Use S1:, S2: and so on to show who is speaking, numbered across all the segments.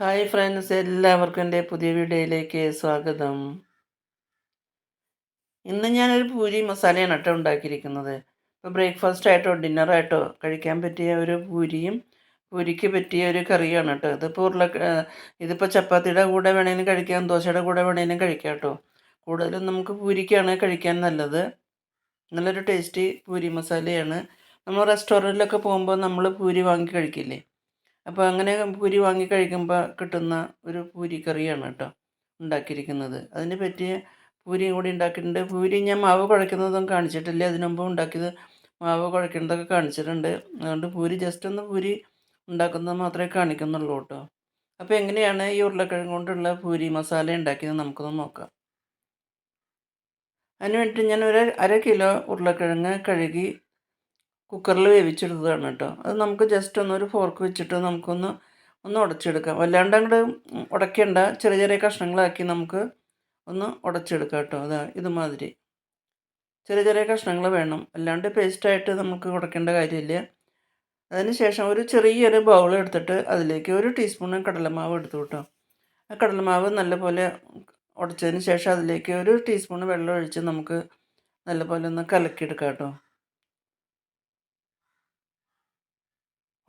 S1: Hi friends എല്ലാവർക്കും എന്റെ പുതിയ വീഡിയോയിലേക്ക് സ്വാഗതം. ഇന്ന് ഞാനൊരു പൂരി മസാലയാണ് കേട്ടോ ഉണ്ടാക്കിയിരിക്കുന്നത്. ഇപ്പോൾ ബ്രേക്ക്ഫാസ്റ്റ് ആയിട്ടോ ഡിന്നറായിട്ടോ കഴിക്കാൻ പറ്റിയ ഒരു പൂരിയും പൂരിക്ക് പറ്റിയ ഒരു കറിയാണ് കേട്ടോ. ഇതിപ്പോൾ ഉരുള ഇതിപ്പോൾ ചപ്പാത്തിയുടെ കൂടെ വേണേലും കഴിക്കാം ദോശയുടെ കൂടെ വേണേലും കഴിക്കാം കേട്ടോ. കൂടുതലും നമുക്ക് പൂരിക്കാണ് കഴിക്കാൻ നല്ലത്. നല്ലൊരു ടേസ്റ്റി പൂരി മസാലയാണ്. നമ്മൾ റെസ്റ്റോറന്റിലൊക്കെ പോകുമ്പോൾ നമ്മൾ പൂരി വാങ്ങി കഴിക്കില്ലേ? അപ്പോൾ അങ്ങനെ പൂരി വാങ്ങി കഴിക്കുമ്പോൾ കിട്ടുന്ന ഒരു പൂരി കറിയാണ് കേട്ടോ ഉണ്ടാക്കിയിരിക്കുന്നത്. അതിന് പറ്റിയ പൂരിയും കൂടി ഉണ്ടാക്കിയിട്ടുണ്ട്. പൂരി ഞാൻ മാവ് കുഴയ്ക്കുന്നതും കാണിച്ചിട്ടില്ല. അതിനു മുമ്പ് ഉണ്ടാക്കിയത് മാവ് കുഴയ്ക്കുന്നതൊക്കെ കാണിച്ചിട്ടുണ്ട്. അതുകൊണ്ട് പൂരി ജസ്റ്റ് ഒന്ന് പൂരി ഉണ്ടാക്കുന്നത് മാത്രമേ കാണിക്കുന്നുള്ളൂ കേട്ടോ. അപ്പോൾ എങ്ങനെയാണ് ഈ ഉരുളക്കിഴങ്ങ് കൊണ്ടുള്ള പൂരി മസാല ഉണ്ടാക്കിയത് നമുക്കൊന്ന് നോക്കാം. അതിന് വേണ്ടിയിട്ട് ഞാൻ ഒരു അര കിലോ ഉരുളക്കിഴങ്ങ് കഴുകി കുക്കറിൽ വേവിച്ചെടുത്തതാണ് കേട്ടോ. അത് നമുക്ക് ജസ്റ്റ് ഒന്ന് ഒരു ഫോർക്ക് വെച്ചിട്ട് നമുക്കൊന്ന് ഒന്ന് ഉടച്ചെടുക്കാം. വല്ലാണ്ട് അങ്ങോട്ട് ഉടയ്ക്കേണ്ട ചെറിയ ചെറിയ കഷ്ണങ്ങളാക്കി നമുക്ക് ഒന്ന് ഉടച്ചെടുക്കാം കേട്ടോ. അതാ ഇതുമാതിരി. ചെറിയ ചെറിയ കഷ്ണങ്ങൾ വേണം. അല്ലാണ്ട് പേസ്റ്റായിട്ട് നമുക്ക് ഉടയ്ക്കേണ്ട കാര്യമില്ല. അതിന് ശേഷം ഒരു ചെറിയൊരു ബൗൾ എടുത്തിട്ട് അതിലേക്ക് ഒരു ടീസ്പൂൺ കടലമാവ് എടുത്തു കേട്ടോ. ആ കടലമാവ് നല്ലപോലെ ഉടച്ചതിന് ശേഷം അതിലേക്ക് ഒരു ടീസ്പൂൺ വെള്ളം ഒഴിച്ച് നമുക്ക് നല്ലപോലെ ഒന്ന് കലക്കിയെടുക്കാം കേട്ടോ.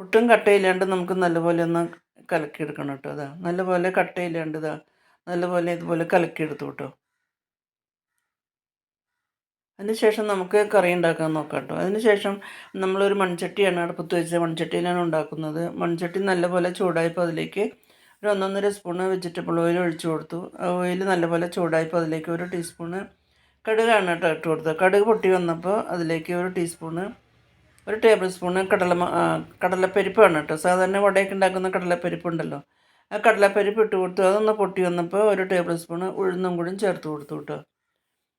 S1: ഒട്ടും കട്ടയില്ലാണ്ട് നമുക്ക് നല്ലപോലെ ഒന്ന് കലക്കിയെടുക്കണം കേട്ടോ. അതാ നല്ലപോലെ കട്ടയില്ലാണ്ട് ഇതാ നല്ലപോലെ ഇതുപോലെ കലക്കിയെടുത്തു കേട്ടോ. അതിന് ശേഷം നമുക്ക് കറി ഉണ്ടാക്കാൻ നോക്കാം കേട്ടോ. അതിന് ശേഷം നമ്മളൊരു മൺചട്ടിയാണ് അടുപ്പത്ത് വെച്ച മൺചട്ടിയിലാണ് ഉണ്ടാക്കുന്നത്. മൺചട്ടി നല്ലപോലെ ചൂടായപ്പോൾ അതിലേക്ക് ഒരു ഒന്നൊന്നര സ്പൂണ് വെജിറ്റബിൾ ഓയിൽ ഒഴിച്ചു കൊടുത്തു. ഓയിൽ നല്ലപോലെ ചൂടായപ്പോൾ അതിലേക്ക് ഒരു ടീസ്പൂണ് കടുകാണ് കേട്ടോ ഇട്ട് കൊടുത്തത്. കടുക് പൊട്ടി വന്നപ്പോൾ അതിലേക്ക് ഒരു ടീസ്പൂണ് ഒരു ടേബിൾ സ്പൂണ് കടല കടലപ്പരിപ്പാണ് കേട്ടോ. സാധാരണ വടയൊക്കെ ഉണ്ടാക്കുന്ന കടലപ്പരിപ്പ് ഉണ്ടല്ലോ. ആ കടലപ്പരിപ്പ് ഇട്ട് കൊടുത്തു. അതൊന്ന് പൊട്ടി വന്നപ്പോൾ ഒരു ടേബിൾ സ്പൂണ് ഉഴുന്നും കൂടി ചേർത്ത് കൊടുത്തു കേട്ടോ.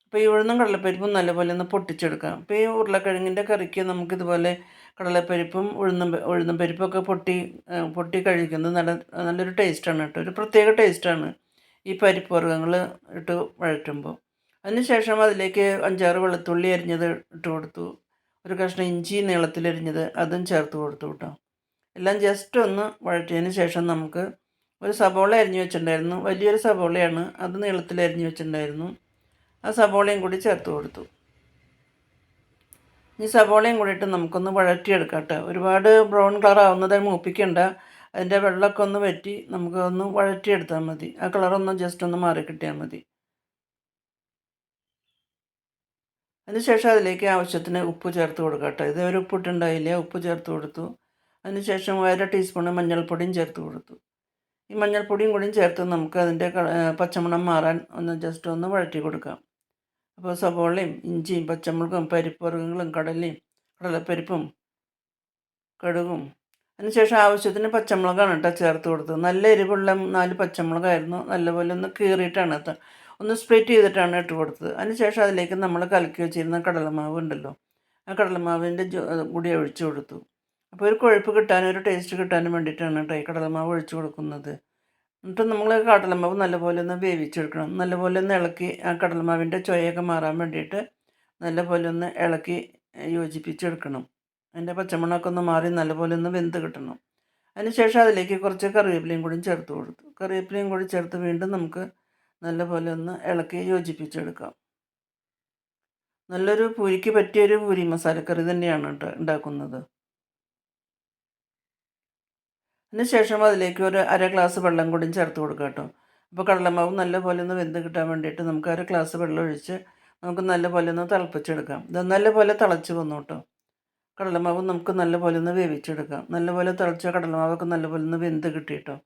S1: അപ്പോൾ ഈ ഉഴുന്നും കടലപ്പരിപ്പും നല്ലപോലെ ഒന്ന് പൊട്ടിച്ചെടുക്കാം അപ്പോൾ ഈ ഉരുളക്കിഴങ്ങിന്റെ കറിക്ക് നമുക്കിതുപോലെ കടലപ്പരിപ്പും ഉഴുന്നും ഉഴുന്നും പരിപ്പൊക്കെ പൊട്ടി പൊട്ടി കഴിക്കുന്നത് നല്ല നല്ലൊരു ടേസ്റ്റാണ് കേട്ടോ. ഒരു പ്രത്യേക ടേസ്റ്റാണ് ഈ പരിപ്പ് വർഗങ്ങൾ ഇട്ട് വഴറ്റുമ്പോൾ അതിനുശേഷം അതിലേക്ക് അഞ്ചാറ് വെളുത്തുള്ളി അരിഞ്ഞത് ഇട്ട് കൊടുത്തു. ഒരു കഷ്ണം ഇഞ്ചി നീളത്തിലരിഞ്ഞത് അതും ചേർത്ത് കൊടുത്തു കേട്ടോ. എല്ലാം ജസ്റ്റ് ഒന്ന് വഴറ്റിയതിന് ശേഷം നമുക്ക് ഒരു സബോള അരിഞ്ഞു വെച്ചിട്ടുണ്ടായിരുന്നു. വലിയൊരു സബോളയാണ് അത് നീളത്തിൽ അരിഞ്ഞു വെച്ചിട്ടുണ്ടായിരുന്നു. ആ സബോളയും കൂടി ചേർത്ത് കൊടുത്തു. ഈ സബോളയും കൂടിയിട്ട് നമുക്കൊന്ന് വഴറ്റിയെടുക്കാം കേട്ടോ. ഒരുപാട് ബ്രൗൺ കളർ ആവുന്നത് മൂപ്പിക്കണ്ട. അതിന്റെ വെള്ളമൊക്കെ ഒന്ന് വറ്റി നമുക്ക് ഒന്ന് വഴറ്റിയെടുത്താൽ മതി. ആ കളറൊന്ന് ജസ്റ്റ് ഒന്ന് മാറി കിട്ടിയാൽ മതി. അതിനുശേഷം അതിലേക്ക് ആവശ്യത്തിന് ഉപ്പ് ചേർത്ത് കൊടുക്കുക കേട്ടോ. ഇത് ഒരു ഉപ്പിട്ടുണ്ടായില്ല ഉപ്പ് ചേർത്ത് കൊടുത്തു. അതിനുശേഷം അര ടീസ്പൂൺ മഞ്ഞൾപ്പൊടിയും ചേർത്ത് കൊടുത്തു. ഈ മഞ്ഞൾപ്പൊടിയും കൂടിയും ചേർത്ത് നമുക്ക് അതിന്റെ പച്ചമണം മാറാൻ ഒന്ന് ജസ്റ്റ് ഒന്ന് വഴറ്റി കൊടുക്കാം. അപ്പോൾ സവോളയും ഇഞ്ചിയും പച്ചമുളകും പരിപ്പുറങ്ങളും കടലയും കടലപ്പരിപ്പും കടുകും. അതിനുശേഷം ആവശ്യത്തിന് പച്ചമുളകാണ് കേട്ടോ ചേർത്ത് കൊടുത്തത്. നല്ല എരിവുള്ള നാല് പച്ചമുളകായിരുന്നു. നല്ലപോലെ ഒന്ന് കീറിയിട്ടാണ് ഒന്ന് സ്പ്ലിറ്റ് ചെയ്തിട്ടാണ് ഇട്ട് കൊടുത്തത്. അതിനുശേഷം അതിലേക്ക് നമ്മൾ കലക്കി വെച്ചിരുന്ന കടലമാവ് ഉണ്ടല്ലോ ആ കടലമാവിന്റെ കൂടി ഒഴിച്ചു കൊടുത്തു. അപ്പോൾ ഒരു കൊഴുപ്പ് കിട്ടാനും ഒരു ടേസ്റ്റ് കിട്ടാനും വേണ്ടിയിട്ടാണ് കേട്ടോ ഈ കടലമാവ് ഒഴിച്ചു കൊടുക്കുന്നത്. എന്നിട്ട് നമ്മൾ കടലമാവ് നല്ലപോലെ ഒന്ന് വേവിച്ചെടുക്കണം. നല്ലപോലെ ഒന്ന് ഇളക്കി ആ കടലമാവിന്റെ ചൊയൊക്കെ മാറാൻ വേണ്ടിയിട്ട് നല്ലപോലെ ഒന്ന് ഇളക്കി യോജിപ്പിച്ചെടുക്കണം. അതിന്റെ പച്ചമണമൊക്കെ ഒന്ന് മാറി നല്ലപോലെ ഒന്ന് വെന്ത് കിട്ടണം. അതിനുശേഷം അതിലേക്ക് കുറച്ച് കറിവേപ്പിലയും കൂടി ചേർത്ത് കൊടുത്തു. കറിവേപ്പിലയും കൂടി ചേർത്ത് വീണ്ടും നമുക്ക് നല്ലപോലെ ഒന്ന് ഇളക്കി യോജിപ്പിച്ചെടുക്കാം. നല്ലൊരു പൂരിക്ക് പറ്റിയൊരു പൂരി മസാലക്കറി തന്നെയാണ് കേട്ടോ ഉണ്ടാക്കുന്നത്. അതിന് ശേഷം അതിലേക്ക് ഒരു അര ഗ്ലാസ് വെള്ളം കൂടി ചേർത്ത് കൊടുക്കുക കേട്ടോ. അപ്പോൾ കടലമാവ് നല്ലപോലെ ഒന്ന് വെന്ത് കിട്ടാൻ വേണ്ടിയിട്ട് നമുക്ക് അര ഗ്ലാസ് വെള്ളം ഒഴിച്ച് നമുക്ക് നല്ലപോലെ ഒന്ന് തിളപ്പിച്ചെടുക്കാം. ഇത് നല്ലപോലെ തിളച്ച് വന്നു കേട്ടോ. കടലമാവ് നമുക്ക് നല്ലപോലെ ഒന്ന് വേവിച്ചെടുക്കാം. നല്ലപോലെ തിളച്ച കടലമാവൊക്കെ നല്ലപോലെ ഒന്ന് വെന്ത് കിട്ടി കേട്ടോ.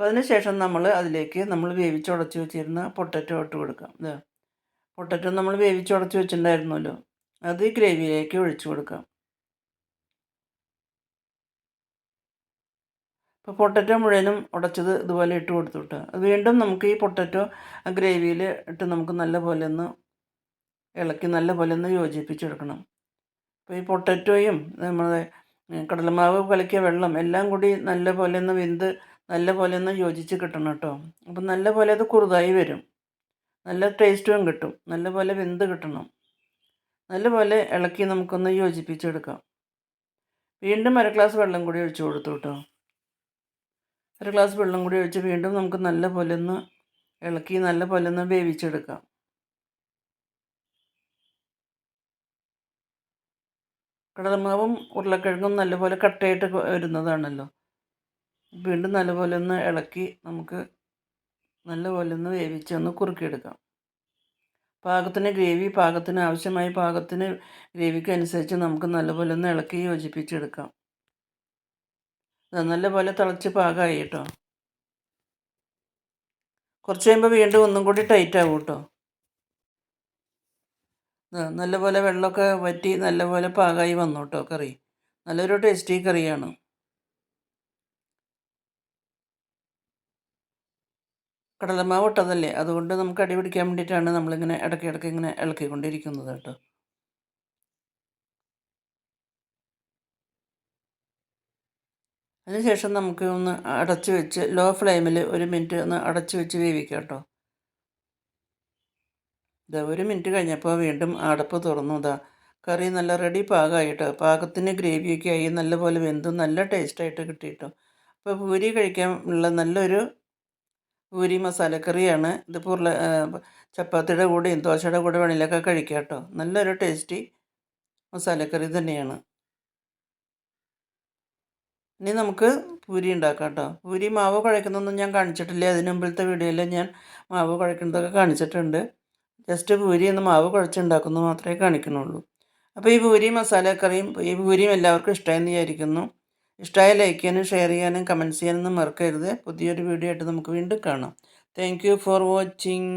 S1: അപ്പോൾ അതിന് ശേഷം നമ്മൾ അതിലേക്ക് നമ്മൾ വേവിച്ചുടച്ച് വെച്ചിരുന്ന പൊട്ടറ്റോ ഇട്ട് കൊടുക്കാം. ഇത് പൊട്ടറ്റോ നമ്മൾ വേവിച്ചുടച്ച് വെച്ചിട്ടുണ്ടായിരുന്നല്ലോ. അത് ഗ്രേവിയിലേക്ക് ഒഴിച്ചു കൊടുക്കാം. ഇപ്പോൾ പൊട്ടറ്റോ മുഴുവനും ഉടച്ചത് ഇതുപോലെ ഇട്ട് കൊടുത്തു കിട്ടുക അത് വീണ്ടും നമുക്ക് ഈ പൊട്ടറ്റോ ഗ്രേവിയിൽ ഇട്ട് നമുക്ക് നല്ല പോലെ ഒന്ന് ഇളക്കി നല്ല പോലെ ഒന്ന് യോജിപ്പിച്ചെടുക്കണം അപ്പോൾ ഈ പൊട്ടറ്റോയും നമ്മുടെ കടലമാവ് കലക്കിയ വെള്ളം എല്ലാം കൂടി നല്ല പോലെ ഒന്ന് വെന്ത് നല്ലപോലെ ഒന്ന് യോജിച്ച് കിട്ടണം കേട്ടോ. അപ്പം നല്ലപോലെ അത് കുറുതായി വരും. നല്ല ടേസ്റ്റും കിട്ടും. നല്ലപോലെ വെന്ത് കിട്ടണം. നല്ലപോലെ ഇളക്കി നമുക്കൊന്ന് യോജിപ്പിച്ചെടുക്കാം. വീണ്ടും അര ഗ്ലാസ് വെള്ളം കൂടി ഒഴിച്ചു കൊടുത്തു കേട്ടോ. അര ഗ്ലാസ് വെള്ളം കൂടി ഒഴിച്ച് വീണ്ടും നമുക്ക് നല്ല പോലെ ഒന്ന് ഇളക്കി നല്ല പോലെ ഒന്ന് വേവിച്ചെടുക്കാം. കടലമാവും ഉരുളക്കിഴങ്ങും നല്ലപോലെ കട്ടയായിട്ട് വരുന്നതാണല്ലോ. വീണ്ടും നല്ലപോലെ ഒന്ന് ഇളക്കി നമുക്ക് നല്ലപോലെ ഒന്ന് വേവിച്ച് ഒന്ന് കുറുക്കിയെടുക്കാം. പാകത്തിന് ഗ്രേവി പാകത്തിന് ആവശ്യമായ പാകത്തിന് ഗ്രേവിക്ക് അനുസരിച്ച് നമുക്ക് നല്ലപോലെ ഒന്ന് ഇളക്കി യോജിപ്പിച്ചെടുക്കാം. നല്ലപോലെ തിളച്ച് പാകമായി കേട്ടോ. കുറച്ച് കഴിയുമ്പോൾ വീണ്ടും ഒന്നും കൂടി ടൈറ്റ് ആവും കേട്ടോ. നല്ലപോലെ വെള്ളമൊക്കെ വറ്റി നല്ലപോലെ പാകമായി വന്നു കേട്ടോ കറി. നല്ലൊരു ടേസ്റ്റി കറിയാണ്. കടലമാവ് ഇട്ടതല്ലേ? അതുകൊണ്ട് നമുക്ക് അടി പിടിക്കാൻ വേണ്ടിയിട്ടാണ് നമ്മളിങ്ങനെ ഇടയ്ക്ക് ഇടയ്ക്ക് ഇങ്ങനെ ഇളക്കിക്കൊണ്ടിരിക്കുന്നത് കേട്ടോ. അതിനുശേഷം നമുക്ക് ഒന്ന് അടച്ച് വെച്ച് ലോ ഫ്ലെയിമിൽ ഒരു മിനിറ്റ് ഒന്ന് അടച്ച് വെച്ച് വേവിക്കാം കേട്ടോ. ഇതാ ഒരു മിനിറ്റ് കഴിഞ്ഞപ്പോൾ വീണ്ടും അടപ്പ് തുറന്നു. ഇതാ കറി നല്ല റെഡി പാകമായിട്ട് പാകത്തിന് ഗ്രേവിയൊക്കെ ആയി. നല്ലപോലെ വെന്തും. നല്ല ടേസ്റ്റായിട്ട് കിട്ടിയിട്ടോ അപ്പോൾ പൂരി കഴിക്കാൻ ഉള്ള നല്ലൊരു പൂരി മസാലക്കറിയാണ്. ഇത് ഉരുള ചപ്പാത്തിയുടെ കൂടെയും ദോശയുടെ കൂടെ വേണമെങ്കിലൊക്കെ കഴിക്കാം കേട്ടോ നല്ലൊരു ടേസ്റ്റി മസാലക്കറി തന്നെയാണ്. ഇനി നമുക്ക് പൂരി ഉണ്ടാക്കാം കേട്ടോ പൂരി മാവ് കുഴക്കുന്നൊന്നും ഞാൻ കാണിച്ചിട്ടില്ല. അതിന് മുമ്പിലത്തെ വീഡിയോയിൽ ഞാൻ മാവ് കുഴക്കുന്നതൊക്കെ കാണിച്ചിട്ടുണ്ട്. ജസ്റ്റ് പൂരി ഒന്ന് മാവ് കുഴച്ചുണ്ടാക്കുന്നു മാത്രമേ കാണിക്കുന്നുള്ളൂ. അപ്പോൾ ഈ പൂരി മസാലക്കറിയും ഈ പൂരിയും എല്ലാവർക്കും ഇഷ്ടമായെന്ന് വിചാരിക്കുന്നു. ഇഷ്ടമായ ലൈക്ക് ചെയ്യാനും ഷെയർ ചെയ്യാനും കമന്റ്സ് ചെയ്യാനൊന്നും മറക്കരുത്. പുതിയൊരു വീഡിയോ ആയിട്ട് നമുക്ക് വീണ്ടും കാണാം. Thank for watching